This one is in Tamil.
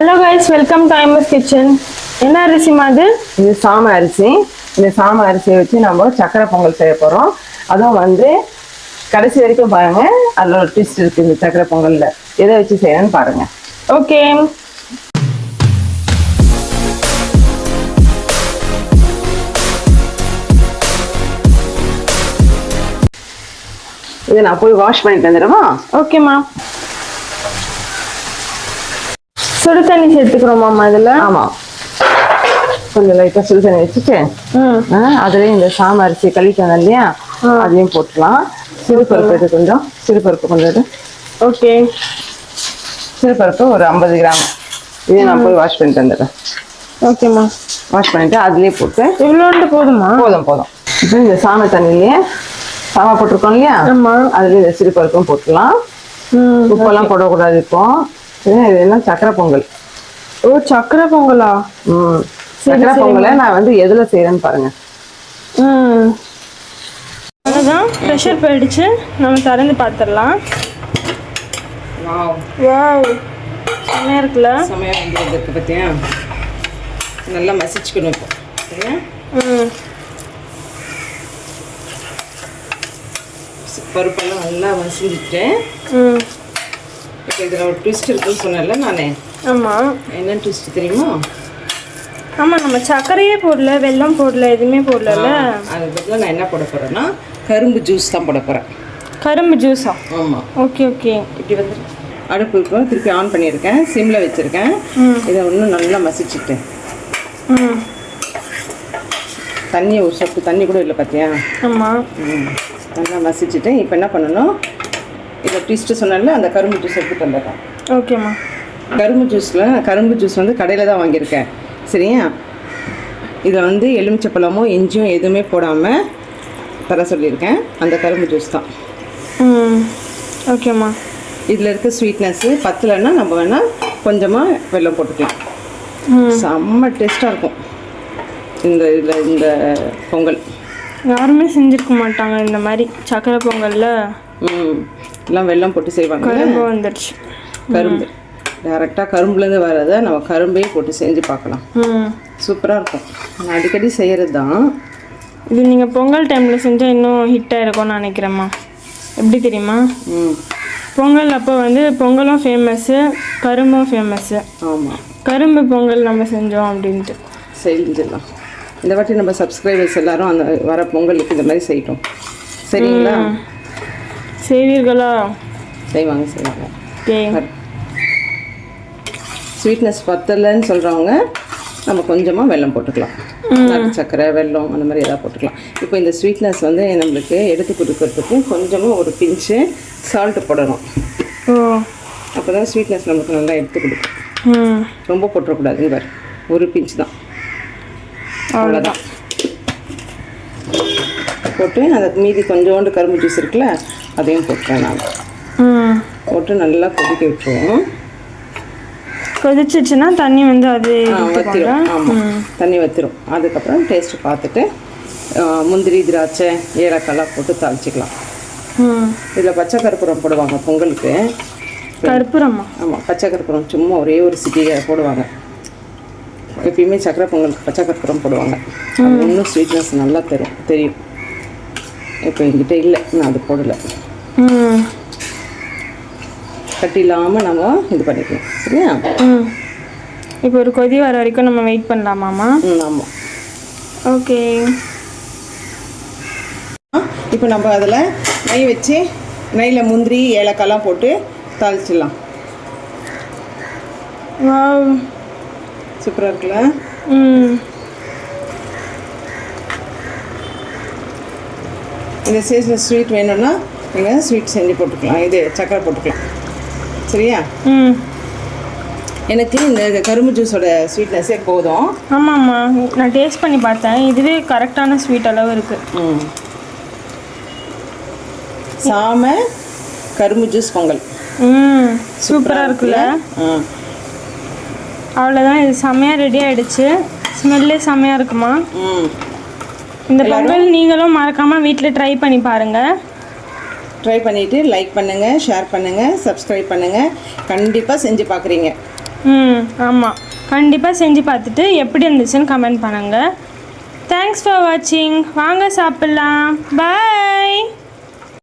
Hello guys welcome to Aimas kitchen என்ன அரிசிமா அது இது? சாம அரிசி. இந்த சாம அரிசியை வச்சு நம்ம சக்கரை பொங்கல் செய்ய போகிறோம் அதுவும் வந்து கடைசி வரைக்கும் பாருங்க. அதில் ஒரு ட்விஸ்ட் இருக்கு இந்த சக்கரை பொங்கல்ல. எதை வச்சு செய்யணும்னு பாருங்க. ஓகே இதை நான் போய் வாஷ் பண்ணிட்டு வந்துடுமா ஓகேம்மா சுடு தண்ணி சேர்த்துக்கிறோமாம்மா இதில். ஆமாம் கொஞ்சம் லைட்டாக சுடு தண்ணி வச்சுட்டு அதுலயும் இந்த சாம அரிசி வந்தேன் இல்லையா? அதையும் போட்டுக்கலாம் சிறுபருப்பு எது கொஞ்சம் சிறுபருப்பு கொஞ்சம். ஓகே. சிறுபருப்பு ஒரு ஐம்பது கிராம். இதையும் நான் போய் வாஷ் பண்ணிட்டு வந்துடுறேன். ஓகேம்மா வாஷ் பண்ணிட்டு அதுலேயே போட்டு இவ்வளோண்டு போதுமா? போதும் போதும். இப்போ இந்த சாமை தண்ணியிலேயே சாமை போட்டிருக்கோம் இல்லையா. அதுலேயே இந்த சிறுபருப்பும் போட்டுக்கலாம் ம் உப்பெல்லாம் போடக்கூடாது இப்போ. இது இது என்ன சக்கரை பொங்கல். ஓ சக்கரை பொங்கலா? ம். சக்கரை பொங்கலை நான் வந்து எதுல செய்யறேன்னு பாருங்க. ம். அவ்வளோதான் ப்ரெஷர் போயிடுச்சு. நம்ம திறந்து பார்த்துடலாம். வாவ். செம்மையாக இருக்குல்ல? சமையல் வந்து இருக்கு பார்த்தியா? நல்லா மசிச்சுக்கணும் இப்போ. சரியா? ம். பருப்பெல்லாம் நல்லா மசிஞ்சிட்டேன் ம். இதில் ஒரு ட்விஸ்ட் இருக்குன்னு சொன்னேன்ல நானே. ஆமாம் என்ன ட்விஸ்ட் தெரியுமா? ஆமாம் நம்ம சர்க்கரையே போடல வெல்லம் போடல எதுவுமே போடல அது பதிலாக நான் என்ன போட போகிறேன்னா கரும்பு ஜூஸ் தான் போட போகிறேன் கரும்பு ஜூஸா ஆமாம் ஓகே ஓகே. இப்படி வந்து அடுப்பு இருக்கும் திருப்பி ஆன் பண்ணியிருக்கேன் சிம்மில் வச்சுருக்கேன். இதை இன்னும் நல்லா மசிச்சுட்டேன் தண்ணி ஒரு சொட்டு தண்ணி கூட இல்லை பார்த்தியா ஆமாம் ம். நல்லா மசிச்சுட்டேன் இப்போ என்ன பண்ணணும்? இதை ட்விஸ்ட்டு சொன்னேன்ல அந்த கரும்பு ஜூஸ் எடுத்துட்டு வந்துடுறேன். ஓகேம்மா கரும்பு ஜூஸில் கரும்பு ஜூஸ் வந்து கடையில் தான் வாங்கியிருக்கேன். சரியா? இதில் வந்து எலுமிச்சப்பழமோ இஞ்சியும் எதுவுமே போடாமல் தர சொல்லியிருக்கேன். அந்த கரும்பு ஜூஸ் தான். ம். ஓகேம்மா இதில் இருக்க ஸ்வீட்னஸ்ஸு பத்தலைன்னா நம்ம வேணால் கொஞ்சமாக வெல்லம் போட்டுக்கலாம். செம்ம டேஸ்ட்டாக இருக்கும். இந்த இதில் இந்த பொங்கல். யாருமே செஞ்சிருக்க மாட்டாங்க இந்த மாதிரி சக்கரை பொங்கலில். எல்லாம் வெல்லம் போட்டு செய்வாங்க கரும்பு வந்துடுச்சு கரும்பு டேரெக்டாக கரும்புலேருந்து வர்றதை நம்ம கரும்பையும் போட்டு செஞ்சு பார்க்கலாம் ம் சூப்பராக இருக்கும் நான் அடிக்கடி செய்கிறது தான் இது நீங்கள் பொங்கல் டைமில் செஞ்சால் இன்னும் ஹிட்டாக இருக்கும்னு நினைக்கிறேம்மா எப்படி தெரியுமா ம் பொங்கல் அப்போ வந்து பொங்கலும் ஃபேமஸ்ஸு கரும்பும் ஃபேமஸ்ஸு ஆமாம் கரும்பு பொங்கல் நம்ம செஞ்சோம் அப்படின்ட்டு செஞ்சிடலாம் இந்த வாட்டி நம்ம சப்ஸ்கிரைபர்ஸ் எல்லாரும் அந்த வர பொங்கலுக்கு இந்த மாதிரி செய்யட்டும் சரிங்களா செய்வீர்களா? செய்வாங்க செய்வாங்க. ஸ்வீட்னஸ் பத்தலைன்னு சொல்கிறவங்க நம்ம கொஞ்சமாக வெல்லம் போட்டுக்கலாம். நாட்டு சர்க்கரை வெல்லம் அந்த மாதிரி எதாவது போட்டுக்கலாம். இப்போ இந்த ஸ்வீட்னஸ் வந்து நம்மளுக்கு எடுத்து கொடுக்கறதுக்கு கொஞ்சமாக ஒரு பிஞ்சு சால்ட்டு போடணும். அப்போ தான் ஸ்வீட்னஸ் நமக்கு நல்லா எடுத்து கொடுக்கும். ரொம்ப போட்டுறக்கூடாது இவர் ஒரு பிஞ்ச் தான். அவ்வளோதான் போட்டு அந்த மீதி கொஞ்சோண்டு கரும்பு ஜூஸ் இருக்குல்ல அதையும் போட்டுறேன் நான் போட்டு நல்லா கொதிக்க விட்டுருவோம் கொதிச்சிச்சுன்னா தண்ணி வந்து அது வத்திரும். ஆமாம் தண்ணி வத்திரும். அதுக்கப்புறம் டேஸ்ட்டு பார்த்துட்டு முந்திரி திராட்சை ஏலக்காய்லாம் போட்டு தாளிச்சிக்கலாம். இதில் பச்சை கற்பூரம் போடுவாங்க பொங்கலுக்கு. கற்பூரம்மா ஆமாம் பச்சை கற்பூரம் சும்மா ஒரே ஒரு சிட்டியை போடுவாங்க. எப்பயுமே சக்கரை பொங்கலுக்கு பச்சை கற்பூரம் போடுவாங்க. இன்னும் ஸ்வீட்னஸ் நல்லா தரும் தெரியும். இப்போ என்கிட்ட இல்லை. நான் அது போடலை. ம். கட்டி இல்லாமல் நம்ம இது பண்ணிக்கலாம். சரியா? ம். இப்போ ஒரு கொதி வர வரைக்கும் நம்ம வெயிட் பண்ணலாமாம்மா? ஆமாம் ஓகே. இப்போ நம்ம அதில் நெய் வச்சு நெய்யில் முந்திரி ஏலக்காய்லாம் போட்டு தாளிச்சிடலாம். சூப்பராக இருக்குல்ல? ம். இந்த சீசனில் ஸ்வீட் வேணும்னா நீங்கள் ஸ்வீட் செஞ்சு போட்டுக்கலாம். இது சக்கரை போட்டுக்கலாம். சரியா? ம். எனக்கு இந்த கரும்பு ஜூஸோட ஸ்வீட்னஸே போதும். ஆமாம்மா. நான் டேஸ்ட் பண்ணி பார்த்தேன். இதுவே கரெக்டான ஸ்வீட் அளவு இருக்குது ம். சாம கரும்பு ஜூஸ் பொங்கல். ம். சூப்பராக இருக்குல்ல? ம் அவ்வளோதான் இது செம்மையாக ரெடி ஆயிடுச்சு. ஸ்மெல்லே செம்மையாக இருக்குமா? ம். இந்த பொங்கல் நீங்களும் மறக்காமல் வீட்டில் ட்ரை பண்ணி பாருங்கள் ட்ரை பண்ணிவிட்டு லைக் பண்ணுங்கள் ஷேர் பண்ணுங்கள் சப்ஸ்கிரைப் பண்ணுங்கள் கண்டிப்பாக செஞ்சு பார்க்குறீங்க ம் ஆமாம் கண்டிப்பாக செஞ்சு பார்த்துட்டு எப்படி இருந்துச்சுன்னு கமெண்ட் பண்ணுங்கள் தேங்க்ஸ் ஃபார் வாட்சிங் வாங்க சாப்பிட்லாம். பாய்